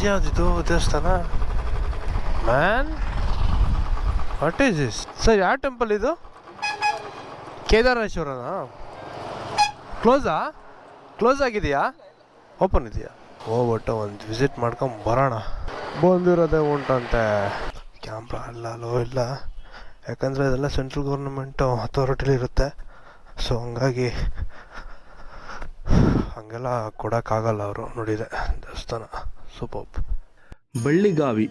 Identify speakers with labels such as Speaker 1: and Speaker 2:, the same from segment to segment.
Speaker 1: ಇದ್ಯಾವ್ದಿದು ದೇವಸ್ಥಾನ? Man what is is sir ಯಾವ temple ಇದು? ಕೇದಾರೇಶ್ವರನಾ? ಕ್ಲೋಸಾ ಕ್ಲೋಸ್ ಆಗಿದೆಯಾ? ಓಪನ್ ಇದೆಯಾ? ಹೋಗ್ಬಿಟ್ಟು ಒಂದು ವಿಸಿಟ್ ಮಾಡ್ಕೊಂಡು ಬರೋಣ. ಬಂದಿರೋದೇ ಉಂಟಂತೆ. ಕ್ಯಾಮ್ರಾ ಅಲ್ಲ ಲೋ ಇಲ್ಲ. ಯಾಕಂದರೆ ಇದೆಲ್ಲ ಸೆಂಟ್ರಲ್ ಗೌರ್ಮೆಂಟು ಅಥಾರಿಟಿಲಿ ಇರುತ್ತೆ. ಸೊ ಹಂಗಾಗಿ ಹಂಗೆಲ್ಲ ಕೊಡೋಕ್ಕಾಗಲ್ಲ ಅವರು ನೋಡಿದೆ ದೇವಸ್ಥಾನ. ಸೂಪರ್
Speaker 2: ಬಳ್ಳಿಗಾವಿ,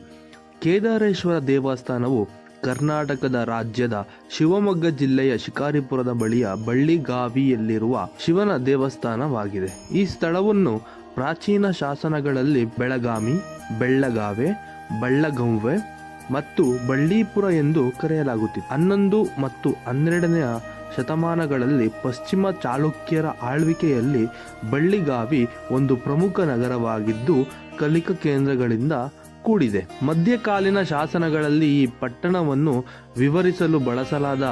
Speaker 2: ಕೇದಾರೇಶ್ವರ ದೇವಸ್ಥಾನವು ಕರ್ನಾಟಕದ ರಾಜ್ಯದ ಶಿವಮೊಗ್ಗ ಜಿಲ್ಲೆಯ ಶಿಕಾರಿಪುರದ ಬಳಿಯ ಬಳ್ಳಿಗಾವಿಯಲ್ಲಿರುವ ಶಿವನ ದೇವಸ್ಥಾನವಾಗಿದೆ. ಈ ಸ್ಥಳವನ್ನು ಪ್ರಾಚೀನ ಶಾಸನಗಳಲ್ಲಿ ಬೆಳಗಾವಿ ಬೆಳ್ಳಗಾವೆ, ಬಳ್ಳಗಂವೆ ಮತ್ತು ಬಳ್ಳೀಪುರ ಎಂದು ಕರೆಯಲಾಗುತ್ತಿತ್ತು. ಹನ್ನೊಂದು ಮತ್ತು ಹನ್ನೆರಡನೆಯ ಶತಮಾನಗಳಲ್ಲಿ ಪಶ್ಚಿಮ ಚಾಲುಕ್ಯರ ಆಳ್ವಿಕೆಯಲ್ಲಿ ಬಳ್ಳಿಗಾವಿ ಒಂದು ಪ್ರಮುಖ ನಗರವಾಗಿದ್ದು, ಕಲಿಕಾ ಕೇಂದ್ರಗಳಿಂದ ಕೂಡಿದೆ. ಮಧ್ಯಕಾಲೀನ ಶಾಸನಗಳಲ್ಲಿ ಈ ಪಟ್ಟಣವನ್ನು ವಿವರಿಸಲು ಬಳಸಲಾದ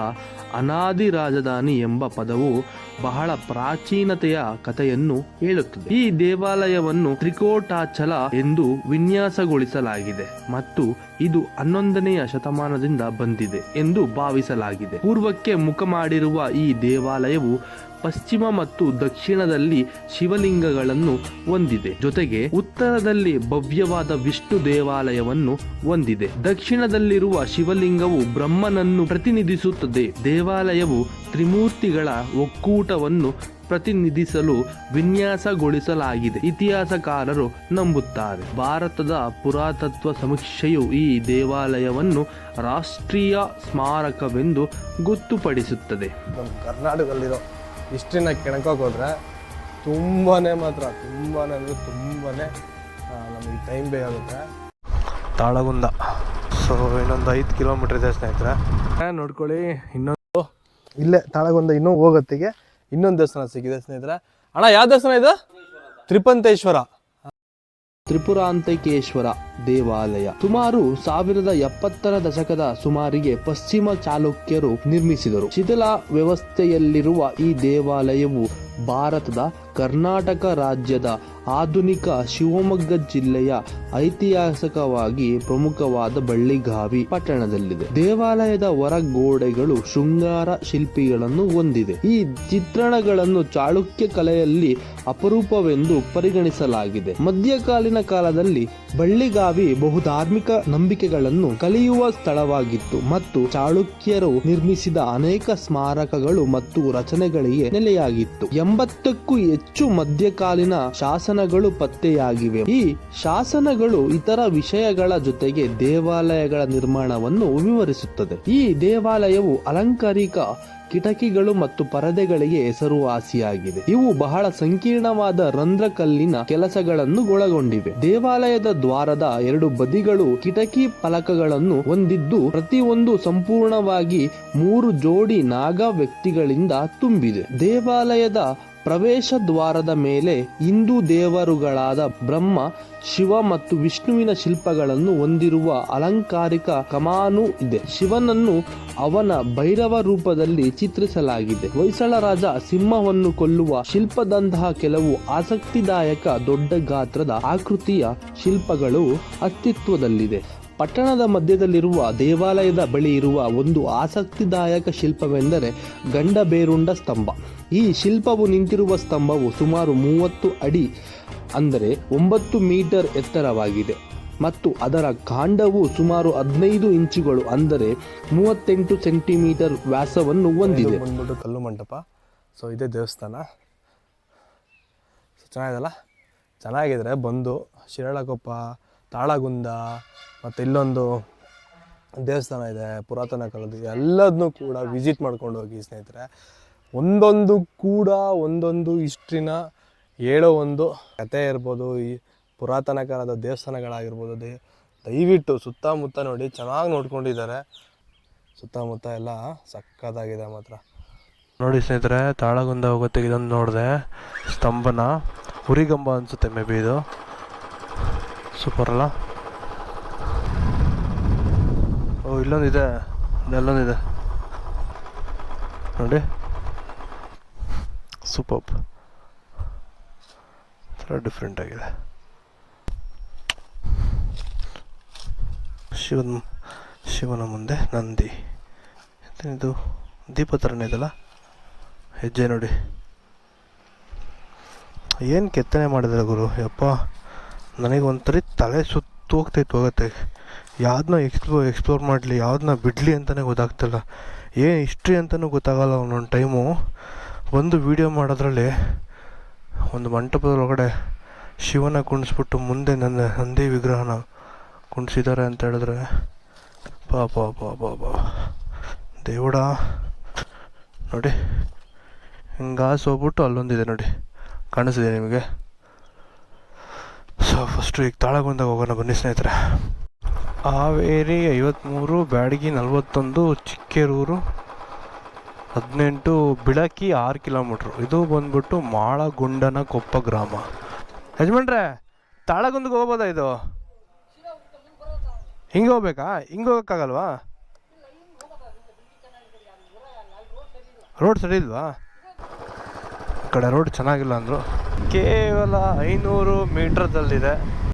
Speaker 2: ಅನಾದಿ ರಾಜಧಾನಿ ಎಂಬ ಪದವು ಬಹಳ ಪ್ರಾಚೀನತೆಯ ಕಥೆಯನ್ನು ಹೇಳುತ್ತದೆ. ಈ ದೇವಾಲಯವನ್ನು ತ್ರಿಕೋಟಾಚಲ ಎಂದು ವಿನ್ಯಾಸಗೊಳಿಸಲಾಗಿದೆ ಮತ್ತು ಇದು ಹನ್ನೊಂದನೆಯ ಶತಮಾನದಿಂದ ಬಂದಿದೆ ಎಂದು ಭಾವಿಸಲಾಗಿದೆ. ಪೂರ್ವಕ್ಕೆ ಮುಖ ಮಾಡಿರುವ ಈ ದೇವಾಲಯವು ಪಶ್ಚಿಮ ಮತ್ತು ದಕ್ಷಿಣದಲ್ಲಿ ಶಿವಲಿಂಗಗಳನ್ನು ಹೊಂದಿದೆ. ಜೊತೆಗೆ ಉತ್ತರದಲ್ಲಿ ಭವ್ಯವಾದ ವಿಷ್ಣು ದೇವಾಲಯವನ್ನು ಹೊಂದಿದೆ. ದಕ್ಷಿಣದಲ್ಲಿರುವ ಶಿವಲಿಂಗವು ಬ್ರಹ್ಮನನ್ನು ಪ್ರತಿನಿಧಿಸುತ್ತದೆ. ದೇವಾಲಯವು ತ್ರಿಮೂರ್ತಿಗಳ ಒಕ್ಕೂಟವನ್ನು ಪ್ರತಿನಿಧಿಸಲು ವಿನ್ಯಾಸಗೊಳಿಸಲಾಗಿದೆ. ಇತಿಹಾಸಕಾರರು ನಂಬುತ್ತಾರೆ. ಭಾರತದ ಪುರಾತತ್ವ ಸಮೀಕ್ಷೆಯು ಈ ದೇವಾಲಯವನ್ನು ರಾಷ್ಟ್ರೀಯ ಸ್ಮಾರಕವೆಂದು ಗೊತ್ತುಪಡಿಸುತ್ತದೆ.
Speaker 3: ನಮ್ಮ ಕರ್ನಾಟಕದಲ್ಲಿರೋ ಹಿಸ್ಟ್ರಿನ ಕೆಣಕೋಕೆ ಹೋದ್ರೆ ತುಂಬಾ ಮಾತ್ರ ತುಂಬಾ ಅಂದರೆ ತುಂಬಾ ನಮಗೆ ಟೈಮ್ ಬೇಕಾಗುತ್ತೆ.
Speaker 1: ತಾಳಗುಂದ. ಸೊ, ಇನ್ನೊಂದು ಐದು ಕಿಲೋಮೀಟರ್ ಇದೆ ಸ್ನೇಹಿತರೆ.
Speaker 3: ನೋಡ್ಕೊಳ್ಳಿ, ಇನ್ನೊಂದು ಇಲ್ಲೇ ತಾಳಗೊಂದ ಇನ್ನೂ ಹೋಗತ್ತಿಗೆ ಇನ್ನೊಂದು ದೇವಸ್ಥಾನ ಸಿಕ್ಕಿದೆ ಸ್ನೇಹಿತರೆ. ಅಣ್ಣ, ಯಾವ ದೇವಸ್ಥಾನ ಇದು? ತ್ರಿಪಂತೇಶ್ವರ.
Speaker 2: ತ್ರಿಪುರಾಂತಕೇಶ್ವರ ದೇವಾಲಯ. ಸುಮಾರು ಸಾವಿರದ ಎಪ್ಪತ್ತರ ದಶಕದ ಸುಮಾರಿಗೆ ಪಶ್ಚಿಮ ಚಾಲುಕ್ಯರು ನಿರ್ಮಿಸಿದರು. ಶಿಥಿಲ ವ್ಯವಸ್ಥೆಯಲ್ಲಿರುವ ಈ ದೇವಾಲಯವು ಭಾರತದ ಕರ್ನಾಟಕ ರಾಜ್ಯದ ಆಧುನಿಕ ಶಿವಮೊಗ್ಗ ಜಿಲ್ಲೆಯ ಐತಿಹಾಸಿಕವಾಗಿ ಪ್ರಮುಖವಾದ ಬಳ್ಳಿಗಾವಿ ಪಟ್ಟಣದಲ್ಲಿದೆ. ದೇವಾಲಯದ ಹೊರಗೋಡೆಗಳು ಶೃಂಗಾರ ಶಿಲ್ಪಿಗಳನ್ನು ಹೊಂದಿದೆ. ಈ ಚಿತ್ರಣಗಳನ್ನು ಚಾಳುಕ್ಯ ಕಲೆಯಲ್ಲಿ ಅಪರೂಪವೆಂದು ಪರಿಗಣಿಸಲಾಗಿದೆ. ಮಧ್ಯಕಾಲೀನ ಕಾಲದಲ್ಲಿ ಬಳ್ಳಿಗಾವಿ ಬಹುಧಾರ್ಮಿಕ ನಂಬಿಕೆಗಳನ್ನು ಕಲಿಯುವ ಸ್ಥಳವಾಗಿತ್ತು ಮತ್ತು ಚಾಳುಕ್ಯರು ನಿರ್ಮಿಸಿದ ಅನೇಕ ಸ್ಮಾರಕಗಳು ಮತ್ತು ರಚನೆಗಳಿಗೆ ನೆಲೆಯಾಗಿತ್ತು. ಎಂಬತ್ತಕ್ಕೂ ಹೆಚ್ಚು ಮಧ್ಯಕಾಲೀನ ಶಾಸನಗಳು ಪತ್ತೆಯಾಗಿವೆ. ಈ ಶಾಸನಗಳು ಇತರ ವಿಷಯಗಳ ಜೊತೆಗೆ ದೇವಾಲಯಗಳ ನಿರ್ಮಾಣವನ್ನು ವಿವರಿಸುತ್ತದೆ. ಈ ದೇವಾಲಯವು ಅಲಂಕಾರಿಕ ಕಿಟಕಿಗಳು ಮತ್ತು ಪರದೆಗಳಿಗೆ ಹೆಸರುವಾಸಿಯಾಗಿದೆ. ಇವು ಬಹಳ ಸಂಕೀರ್ಣವಾದ ರಂಧ್ರಕಲ್ಲಿನ ಕೆಲಸಗಳನ್ನು ಒಳಗೊಂಡಿವೆ. ದೇವಾಲಯದ ದ್ವಾರದ ಎರಡು ಬದಿಗಳು ಕಿಟಕಿ ಫಲಕಗಳನ್ನು ಹೊಂದಿದ್ದು, ಪ್ರತಿಯೊಂದು ಸಂಪೂರ್ಣವಾಗಿ ಮೂರು ಜೋಡಿ ನಾಗ ವ್ಯಕ್ತಿಗಳಿಂದ ತುಂಬಿದೆ. ದೇವಾಲಯದ ಪ್ರವೇಶ ದ್ವಾರದ ಮೇಲೆ ಹಿಂದೂ ದೇವರುಗಳಾದ ಬ್ರಹ್ಮ, ಶಿವ ಮತ್ತು ವಿಷ್ಣುವಿನ ಶಿಲ್ಪಗಳನ್ನು ಹೊಂದಿರುವ ಅಲಂಕಾರಿಕ ಕಮಾನು ಇದೆ. ಶಿವನನ್ನು ಅವನ ಭೈರವ ರೂಪದಲ್ಲಿ ಚಿತ್ರಿಸಲಾಗಿದೆ. ಹೊಯ್ಸಳ ರಾಜ ಸಿಂಹವನ್ನು ಕೊಲ್ಲುವ ಶಿಲ್ಪದಂತಹ ಕೆಲವು ಆಸಕ್ತಿದಾಯಕ ದೊಡ್ಡ ಗಾತ್ರದ ಆಕೃತಿಯ ಶಿಲ್ಪಗಳು ಅಸ್ತಿತ್ವದಲ್ಲಿದೆ. ಪಟ್ಟಣದ ಮಧ್ಯದಲ್ಲಿರುವ ದೇವಾಲಯದ ಬಳಿ ಇರುವ ಒಂದು ಆಸಕ್ತಿದಾಯಕ ಶಿಲ್ಪವೆಂದರೆ ಗಂಡಬೇರುಂಡ ಸ್ತಂಭ. ಈ ಶಿಲ್ಪವು ನಿಂತಿರುವ ಸ್ತಂಭವು ಸುಮಾರು ಮೂವತ್ತು ಅಡಿ, ಅಂದರೆ ಒಂಬತ್ತು ಮೀಟರ್ ಎತ್ತರವಾಗಿದೆ ಮತ್ತು ಅದರ ಕಾಂಡವು ಸುಮಾರು ಹದಿನೈದು ಇಂಚುಗಳು, ಅಂದರೆ ಮೂವತ್ತೆಂಟು ಸೆಂಟಿಮೀಟರ್ ವ್ಯಾಸವನ್ನು ಹೊಂದಿದೆ.
Speaker 3: ಕಲ್ಲು ಮಂಟಪ. ಸೊ ಇದೇ ದೇವಸ್ಥಾನ. ಸೊ ಚೆನ್ನಾಗಿದೆಲ್ಲ ಚೆನ್ನಾಗಿದ್ರೆ ಬಂದು ಶಿರಾಳಕೊಪ್ಪ, ತಾಳಗುಂದ ಮತ್ತು ಇಲ್ಲೊಂದು ದೇವಸ್ಥಾನ ಇದೆ, ಪುರಾತನ ಕಾಲದ ಎಲ್ಲದನ್ನೂ ಕೂಡ ವಿಸಿಟ್ ಮಾಡ್ಕೊಂಡು ಹೋಗಿ ಸ್ನೇಹಿತರೆ. ಒಂದೊಂದು ಕೂಡ ಒಂದೊಂದು ಹಿಸ್ಟ್ರಿನ ಹೇಳೋ ಒಂದು ಕತೆ ಇರ್ಬೋದು, ಈ ಪುರಾತನ ಕಾಲದ ದೇವಸ್ಥಾನಗಳಾಗಿರ್ಬೋದು, ದೇ ದಯವಿಟ್ಟು ಸುತ್ತಮುತ್ತ ನೋಡಿ, ಚೆನ್ನಾಗಿ ನೋಡ್ಕೊಂಡಿದ್ದಾರೆ. ಸುತ್ತಮುತ್ತ ಎಲ್ಲ ಸಕ್ಕತ್ತಾಗಿದೆ ಮಾತ್ರ.
Speaker 1: ನೋಡಿ ಸ್ನೇಹಿತರೆ, ತಾಳಗುಂದ ಹೋಗೋತ್ತಿಗೆ ಇದೊಂದು ನೋಡಿದೆ, ಸ್ತಂಭನ ಹುರಿಗಂಬ ಅನಿಸುತ್ತೆ ಮೇ ಬಿ ಇದು. ಸೂಪರ್ ಅಲ್ಲ ಓ ಇಲ್ಲೊಂದಿದೆ. ಅಲ್ಲೊಂದಿದೆ. ನೋಡಿ. ಸೂಪರ್ ಥರ ಡಿಫ್ರೆಂಟ್ ಆಗಿದೆ. ಶಿವನ ಶಿವನ ಮುಂದೆ ನಂದಿ. ಇದು? ದೀಪ ಥರನೇ ಇದೆಲ್ಲ? ಹೆಜ್ಜೆ ನೋಡಿ. ಏನು ಕೆತ್ತನೆ ಮಾಡಿದ್ರೆ ಗುರು? ಯಪ್ಪ ನನಗೆ ಒಂಥರ ತಲೆ ಸುತ್ತು ಹೋಗ್ತೈತೆ ಹೋಗುತ್ತೆ. ಯಾವ್ದನ್ನ ಎಕ್ಸ್ಪ್ಲೋ ಎಕ್ಸ್ಪ್ಲೋರ್ ಮಾಡಲಿ ಯಾವ್ದನ್ನ ಬಿಡಲಿ ಅಂತಲೇ ಗೊತ್ತಾಗ್ತಿಲ್ಲ. ಏನು ಹಿಸ್ಟ್ರಿ ಅಂತಲೂ ಗೊತ್ತಾಗಲ್ಲ ಒಂದೊಂದು ಟೈಮು ಒಂದು ವೀಡಿಯೋ ಮಾಡೋದ್ರಲ್ಲಿ ಒಂದು ಮಂಟಪದ ಒಳಗಡೆ ಶಿವನ ಕುಣಿಸ್ಬಿಟ್ಟು ಮುಂದೆ ನನ್ನ ನಂದಿ ವಿಗ್ರಹನ ಕುಣಿಸಿದ್ದಾರೆ ಅಂತ ಹೇಳಿದ್ರೆ, ಬಾ ಬಾ ಬಾ ಬಾ ಬಾ. ದೇವಡ, ನೋಡಿ, ಹಿಂಗಾಸು ಹೋಗ್ಬಿಟ್ಟು ಅಲ್ಲೊಂದಿದೆ ನೋಡಿ. ಕಾಣಿಸಿದೆ ನಿಮಗೆ? ಸೊ ಫಸ್ಟು ಈಗ ತಾಳಗುಂದಾಗ ಹೋಗೋಣ ಬನ್ನಿ ಸ್ನೇಹಿತರೆ. ಹಾವೇರಿ ಐವತ್ತ್ಮೂರು ಬ್ಯಾಡಗಿ ನಲವತ್ತೊಂದು, ಚಿಕ್ಕೇರೂರು ಹದಿನೆಂಟು, ಬಿಳಕಿ ಆರು ಕಿಲೋಮೀಟ್ರು. ಇದು ಬಂದ್ಬಿಟ್ಟು ಮಾಳಗುಂಡನ ಕೊಪ್ಪ ಗ್ರಾಮ. ಯಜಮಾನ್ರೆ, ತಾಳಗುಂದಕ್ಕೆ ಹೋಗ್ಬೋದಾ ಇದು? ಹಿಂಗೆ ಹೋಗ್ಬೇಕಾ? ಹಿಂಗೆ ಹೋಗೋಕ್ಕಾಗಲ್ವಾ? ರೋಡ್ ಸರಿ ಇಲ್ವಾ? ಈ ಕಡೆ ರೋಡ್ ಚೆನ್ನಾಗಿಲ್ಲ ಅಂದರು. ಕೇವಲ ಐನೂರು ಮೀಟ್ರದಲ್ಲಿದೆ.